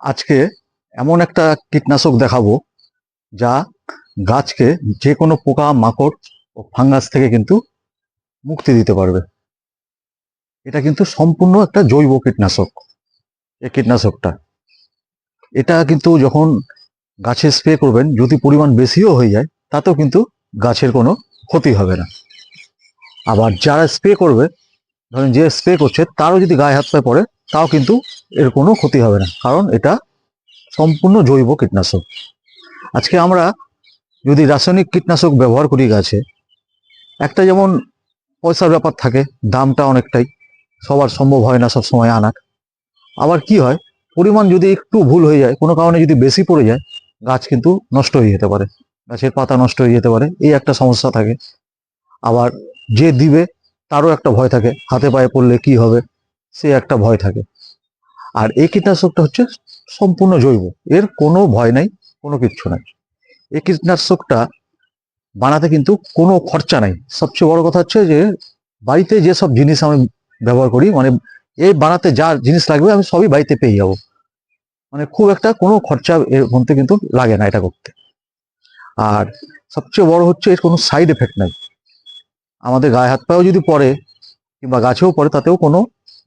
আজকে এমন একটা কীটনাশক দেখাবো যা গাছকে যে কোনো পোকা, মাকড় ও ফাঙ্গাস থেকে কিন্তু মুক্তি দিতে পারবে। এটা কিন্তু সম্পূর্ণ একটা জৈব কীটনাশক, এই কীটনাশকটা। এটা কিন্তু যখন গাছে স্প্রে করবেন, যদি পরিমাণ বেশিও হয়ে যায়, তাতেও কিন্তু গাছের কোনো ক্ষতি হবে না। আবার যারা স্প্রে করবে, ধরেন যে স্প্রে করছে, তারও যদি গায়ে হাত পায়ে পড়ে তাও কিন্তু এর কোনো ক্ষতি হবে না, কারণ এটা সম্পূর্ণ জৈব কীটনাশক। আজকে আমরা যদি রাসায়নিক কীটনাশক ব্যবহার করি গাছে, একটা যেমন পয়সার ব্যাপার থাকে, দামটা অনেকটাই, সবার সম্ভব হয় না সব সময় আনার। আবার কি হয়, পরিমাণ যদি একটু ভুল হয়ে যায়, কোনো কারণে যদি বেশি পড়ে যায়, গাছ কিন্তু নষ্ট হয়ে যেতে পারে, গাছের পাতা নষ্ট হয়ে যেতে পারে, এই একটা সমস্যা থাকে। আবার যে দিবে, তারও একটা ভয় থাকে, হাতে পায়ে পড়লে কি হবে? সে একটা ভয় থাকে। আর এই কীটনাশকটা হচ্ছে সম্পূর্ণ জৈব। এর কোনো ভয় নাই, কোনো কিচ্ছু নাই। এই কীটনাশকটা বানাতে কিন্তু কোনো খরচা নাই। সবচেয়ে বড় কথা হচ্ছে যে, বাড়িতে যেসব জিনিস আমি ব্যবহার করি মানে এই বানাতে যা জিনিস লাগবে আমি সবই বাড়িতে পেয়ে যাব। মানে খুব একটা কোনো খরচা এর মধ্যে কিন্তু লাগে না এটা করতে। আর সবচেয়ে বড় হচ্ছে এর কোনো সাইড এফেক্ট নাই। আমাদের গায়ে হাত পায়েও যদি পড়ে, কিংবা গাছেও পড়ে, তাতেও কোনো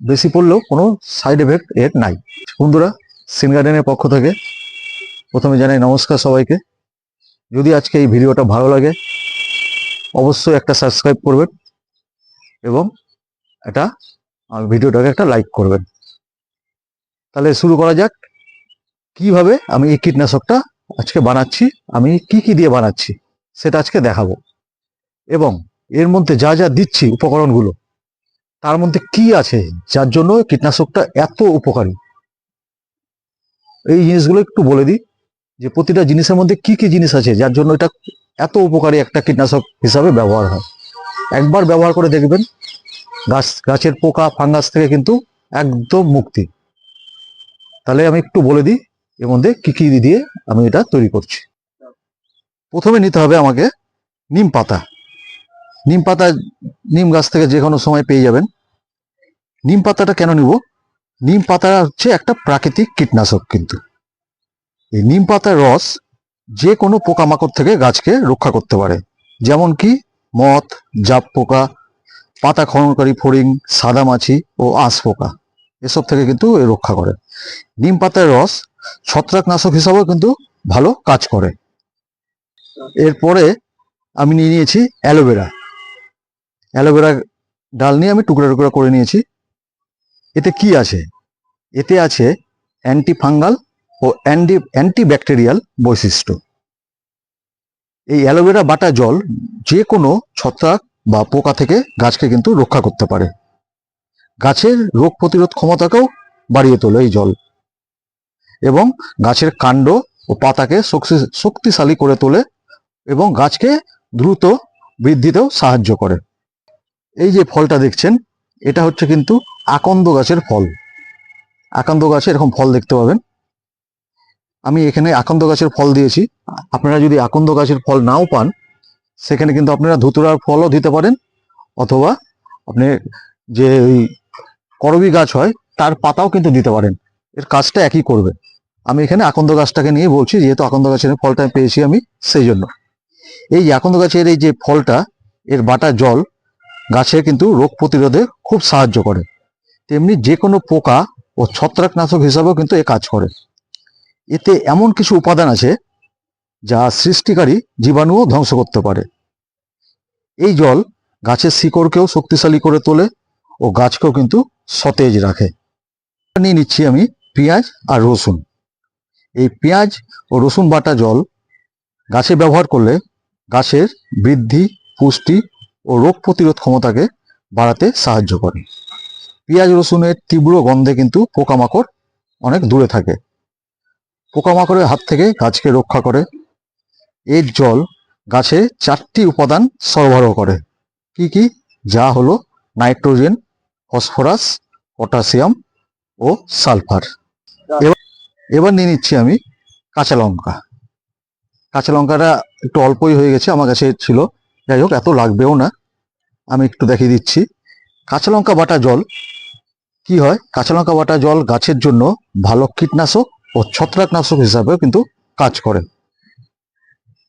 বেশি পড়লেও কোনো সাইড এফেক্ট এর নাই। বন্ধুরা সিন গার্ডেনের পক্ষ থেকে প্রথমে জানাই নমস্কার সবাইকে। যদি আজকে এই ভিডিওটা ভালো লাগে, অবশ্যই একটা সাবস্ক্রাইব করবেন এবং এটা ভিডিওটাকে একটা লাইক করবেন। তাহলে শুরু করা যাক, কীভাবে আমি এই কীটনাশকটা আজকে বানাচ্ছি, আমি কি কি দিয়ে বানাচ্ছি, সেটা আজকে দেখাবো। এবং এর মধ্যে যা যা দিচ্ছি উপকরণগুলো তার মধ্যে কি আছে যার জন্য কীটনাশকটা এত উপকারী? এই জিনিসগুলো একটু বলে দিই, যে প্রতিটা জিনিসের মধ্যে কি কি জিনিস আছে যার জন্য এটা এত উপকারী একটা কীটনাশক হিসাবে ব্যবহার হয়। একবার ব্যবহার করে দেখবেন, গাছ, গাছের পোকা, ফাঙ্গাস থেকে কিন্তু একদম মুক্তি। তাহলে আমি একটু বলে দিই, এর মধ্যে কি কি দিয়ে আমি এটা তৈরি করছি। প্রথমে নিতে হবে আমাকে নিম পাতা। নিম পাতা নিম গাছ থেকে যে কোনো সময় পেয়ে যাবেন। নিম পাতাটা কেন নিব? নিম পাতা হচ্ছে একটা প্রাকৃতিক কীটনাশক কিন্তু। এই নিম পাতার রস যে কোনো পোকামাকড় থেকে গাছকে রক্ষা করতে পারে। যেমন কি মথ জাপ পোকা, পাতা খননকারী ফড়িং সাদামাছি ও আঁশ পোকা এসব থেকে কিন্তু রক্ষা করে। নিম পাতার রস ছত্রাকনাশক হিসাবেও কিন্তু ভালো কাজ করে। এরপরে আমি নিয়ে নিয়েছি অ্যালোভেরা। অ্যালোভেরা ডাল নিয়ে আমি টুকরা টুকরা করে নিয়েছি। এতে কি আছে? এতে আছে অ্যান্টি ফাঙ্গাল ও অ্যান্টি অ্যান্টিব্যাকটেরিয়াল বৈশিষ্ট্য। এই অ্যালোভেরা বাটা জল যে কোনো ছত্রাক বা পোকা থেকে গাছকে কিন্তু রক্ষা করতে পারে। গাছের রোগ প্রতিরোধ ক্ষমতাকেও বাড়িয়ে তোলে এই জল। এবং গাছের কাণ্ড ও পাতাকে শক্তি- শক্তিশালী করে তোলে এবং গাছকে দ্রুত বৃদ্ধিতেও সাহায্য করে। এই যে ফলটা দেখছেন, এটা হচ্ছে কিন্তু আকন্দ গাছের ফল। আকন্দ গাছে এরকম ফল দেখতে পাবেন। আমি এখানে আকন্দ গাছের ফল দিয়েছি। আপনারা যদি আকন্দ গাছের ফল নাও পান, সেখানে কিন্তু আপনারা ধুতুরার ফলও দিতে পারেন, অথবা আপনি যে ওই করবি গাছ হয়, তার পাতাও কিন্তু দিতে পারেন। এর কাজটা একই করবে। আমি এখানে আকন্দ গাছটাকে নিয়ে বলছি, যেহেতু আকন্দ গাছের ফলটা পেয়েছি আমি, সেই জন্য। এই আকন্দ গাছের এই যে ফলটা, এর বাটা জল গাছে কিন্তু রোগ প্রতিরোধে খুব সাহায্য করে। তেমনি যে কোনো পোকা ও ছত্রাকনাশক হিসাবেও কিন্তু এ কাজ করে। এতে এমন কিছু উপাদান আছে যা সৃষ্টিকারী জীবাণুও ধ্বংস করতে পারে। এই জল গাছের শিকড়কেও শক্তিশালী করে তোলে ও গাছকেও কিন্তু সতেজ রাখে। নিয়ে নিচ্ছি আমি পেঁয়াজ আর রসুন। এই পেঁয়াজ ও রসুন বাটা জল গাছে ব্যবহার করলে গাছের বৃদ্ধি, পুষ্টি ও রোগ প্রতিরোধ ক্ষমতাকে বাড়াতে সাহায্য করে। পেঁয়াজ রসুনের তীব্র গন্ধে কিন্তু পোকামাকড় অনেক দূরে থাকে। পোকামাকড়ের হাত থেকে গাছকে রক্ষা করে। এর জল গাছে চারটি উপাদান সরবরাহ করে। কি কি? যা হলো নাইট্রোজেন, ফসফরাস, পটাশিয়াম ও সালফার। এবার নিয়ে নিচ্ছি আমি কাঁচা লঙ্কা। কাঁচা লঙ্কাটা একটু অল্পই হয়ে গেছে, আমার কাছে ছিল। যাই হোক এত লাগবেও না। আমি একটু দেখিয়ে দিচ্ছি। কাঁচা লঙ্কা বাটা জল। কি হয়? কাঁচা লঙ্কা বাটা জল গাছের জন্য ভালো কীটনাশক ও ছত্রাকনাশক হিসাবেও কিন্তু কাজ করে।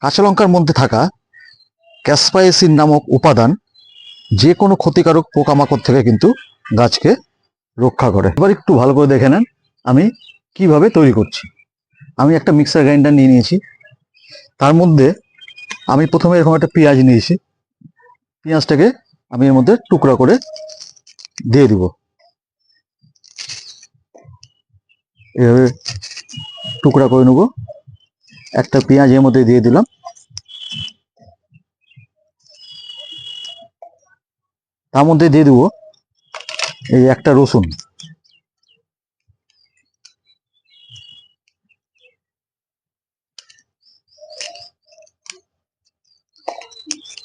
কাঁচা লঙ্কার মধ্যে থাকা ক্যাসপাইসিন নামক উপাদান যে কোনো ক্ষতিকারক পোকামাকড় থেকে কিন্তু গাছকে রক্ষা করে। এবার একটু ভালো করে দেখে নেন আমি কীভাবে তৈরি করছি। আমি একটা মিক্সার গ্রাইন্ডার নিয়ে নিয়েছি। তার মধ্যে আমি প্রথমে এরকম একটা পেঁয়াজ নিয়েছি। পেঁয়াজটাকে আমি এর মধ্যে টুকরা করে দিয়ে দিব। এভাবে টুকরা করে নেব। একটা পেঁয়াজ এর মধ্যে দিয়ে দিলাম। তার মধ্যে দিয়ে দিব এই একটা রসুন।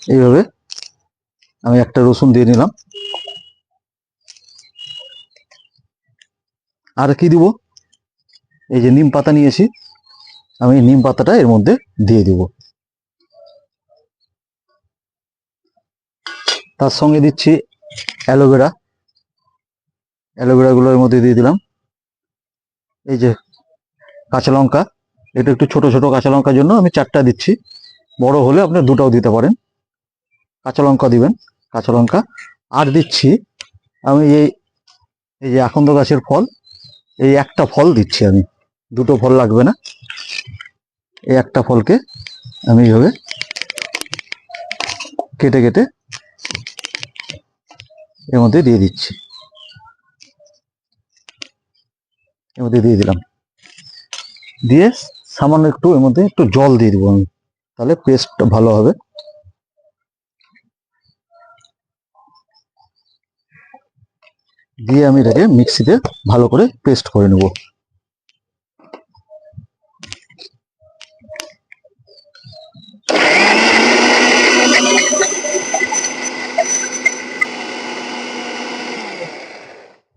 এইভাবে আমি একটা রসুন দিয়ে নিলাম। আর কি দিব? এই যে নিম পাতা নিয়েছি, আমি নিম পাতাটা এর মধ্যে দিয়ে দিব। তার সঙ্গে দিচ্ছি অ্যালোভেরা। অ্যালোভেরা গুলো এর মধ্যে দিয়ে দিলাম। এই যে কাঁচা লঙ্কা, এটা একটু ছোট ছোট কাঁচা লঙ্কার জন্য আমি চারটা দিচ্ছি। বড় হলে আপনি দুটাও দিতে পারেন। কাঁচা লঙ্কা দিবেন, কাঁচা লঙ্কা। আর দিচ্ছি আমি এই এই যে আকন্দ গাছের ফল, এই একটা ফল দিচ্ছি আমি। দুটো ফল লাগবে না। এই একটা ফলকে আমি এইভাবে কেটে কেটে এর মধ্যে দিয়ে দিচ্ছি। এর মধ্যে দিয়ে দিলাম। দিয়ে সামান্য একটু এর মধ্যে একটু জল দিয়ে দিব আমি। তাহলে পেস্টটা ভালো হবে। দিয়ে আমি এটাকে মিক্সিতে ভালো করে পেস্ট করে নেব।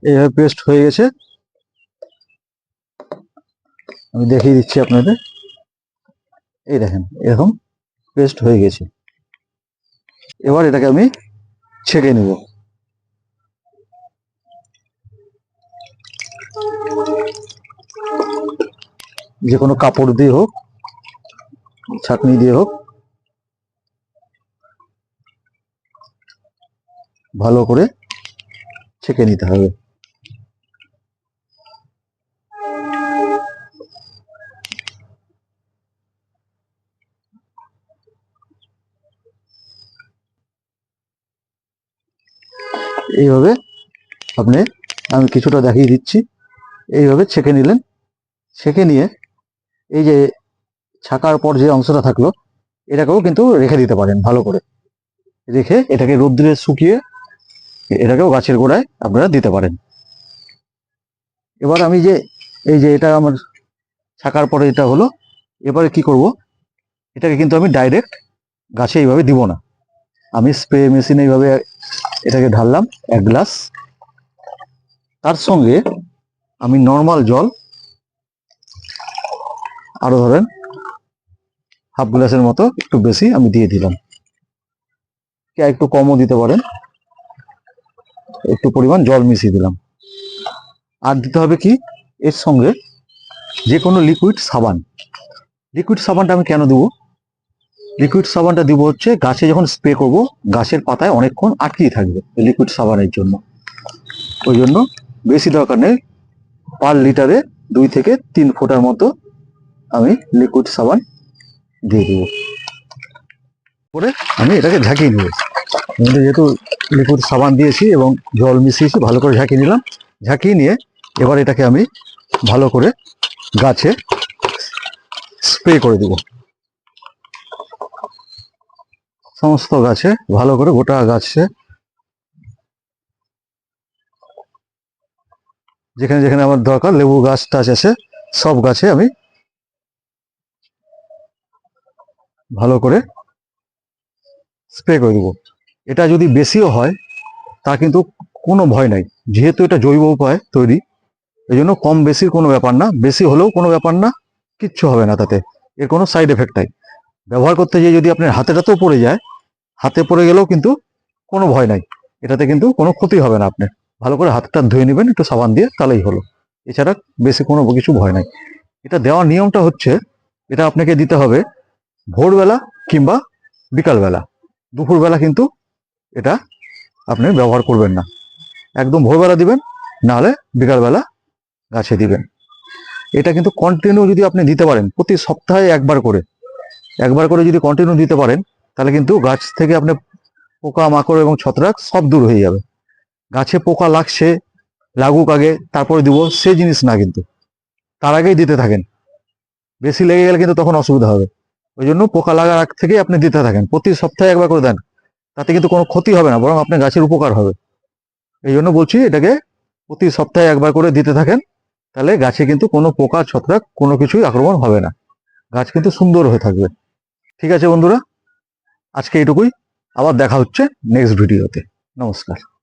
এইভাবে পেস্ট হয়ে গেছে। আমি দেখিয়ে দিচ্ছি আপনাদের। এই দেখেন, এরকম পেস্ট হয়ে গেছে। এবার এটাকে আমি ছেঁকে নেব। যে কোনো কাপড় দিয়ে হোক, ছাকনি দিয়ে হোক, ভালো করে ছেঁকে নিতে হবে। এইভাবে আপনি, আমি কিছুটা দেখিয়ে দিচ্ছি। এইভাবে ছেঁকে নিলেন। ছেঁকে নিয়ে এই যে ছাকার পর যে অংশটা থাকল, এটাকেও কিন্তু রেখে দিতে পারেন ভালো করে। রেখে এটাকে রোদ্রে শুকিয়ে এটাকেও গাছের গোড়ায় আপনারা দিতে পারেন। এবার আমি যে এই যে এটা আমার ছাকার পরে এটা হলো, এবারে কি করব? এটাকে কিন্তু আমি ডাইরেক্ট গাছে এইভাবে দিব না। আমি স্প্রে মেশিনে এইভাবে এটাকে ঢাললাম এক গ্লাস। তার সঙ্গে আমি নর্মাল জল আরও ধরেন হাফ গ্লাসের মতো একটু বেশি আমি দিয়ে দিলাম। কে একটু কমও দিতে পারেন। একটু পরিমাণ জল মিশিয়ে দিলাম। আর দিতে হবে কি? এর সঙ্গে যে কোনো লিকুইড সাবান। লিকুইড সাবানটা আমি কেন দেবো? লিকুইড সাবানটা দিব হচ্ছে গাছে যখন স্প্রে করব, গাছের পাতায় অনেকক্ষণ আটকিয়ে থাকবে লিকুইড সাবানের জন্য। ওই জন্য বেশি দরকার নেই। পার লিটারে দুই থেকে তিন ফোঁটার মতো আমি লিকুইড সাবান দিয়ে দেবো। পরে আমি এটাকে ঝাঁকিয়ে নেব। যেহেতু লিকুইড সাবান দিয়েছি এবং জল মিশিয়েছি, ভালো করে ঝাঁকিয়ে নিলাম। ঝাঁকিয়ে নিয়ে এবার এটাকে আমি ভালো করে গাছে স্প্রে করে দেব। সমস্ত গাছে ভালো করে গোটা গাছে যেখানে যেখানে আমার দরকার, লেবু গাছ টাছ আছে, সব গাছে আমি ভালো করে স্প্রে করে দেবো। এটা যদি বেশিও হয়, তা কিন্তু কোনো ভয় নাই। যেহেতু এটা জৈব উপায় তৈরি এই জন্য কম বেশির কোনো ব্যাপার না, বেশি হলেও কোনো ব্যাপার না, কিচ্ছু হবে না তাতে। এর কোনো সাইড এফেক্ট নাই। ব্যবহার করতে গিয়ে যদি আপনার হাতে টাতেও পড়ে যায়, হাতে পড়ে গেলেও কিন্তু কোনো ভয় নাই। এটাতে কিন্তু কোনো ক্ষতি হবে না আপনার। ভালো করে হাতটা ধুয়ে নেবেন, একটু সাবান দিয়ে, তাহলেই হলো। এছাড়া বেশি কোনো কিছু ভয় নাই। এটা দেওয়ার নিয়মটা হচ্ছে, এটা আপনাকে দিতে হবে ভোরবেলা কিংবা বিকালবেলা। দুপুরবেলা কিন্তু এটা আপনি ব্যবহার করবেন না। একদম ভোরবেলা দিবেন, নাহলে বিকালবেলা গাছে দিবেন। এটা কিন্তু কন্টিনিউ যদি আপনি দিতে পারেন, প্রতি সপ্তাহে একবার করে একবার করে যদি কন্টিনিউ দিতে পারেন, তাহলে কিন্তু গাছ থেকে আপনি পোকা, মাকড় এবং ছত্রাক সব দূর হয়ে যাবে। গাছে পোকা লাগছে, লাগুক আগে, তারপরে দিব সে জিনিস না কিন্তু। তার আগেই দিতে থাকেন। বেশি লেগে গেলে কিন্তু তখন অসুবিধা হবে। ওই জন্য পোকা লাগার আগ থেকেই আপনি দিতে থাকেন। প্রতি সপ্তাহে একবার করে দেন। তাতে কিন্তু কোনো ক্ষতি হবে না, বরং আপনার গাছের উপকার হবে। এই জন্য বলছি, এটাকে প্রতি সপ্তাহে একবার করে দিতে থাকেন। তাহলে গাছে কিন্তু কোনো পোকা, ছত্রাক, কোনো কিছুই আক্রমণ হবে না। গাছ কিন্তু সুন্দর হয়ে থাকবে। ঠিক আছে বন্ধুরা, আজকে এইটুকুই। আবার দেখা হচ্ছে নেক্সট ভিডিওতে নমস্কার।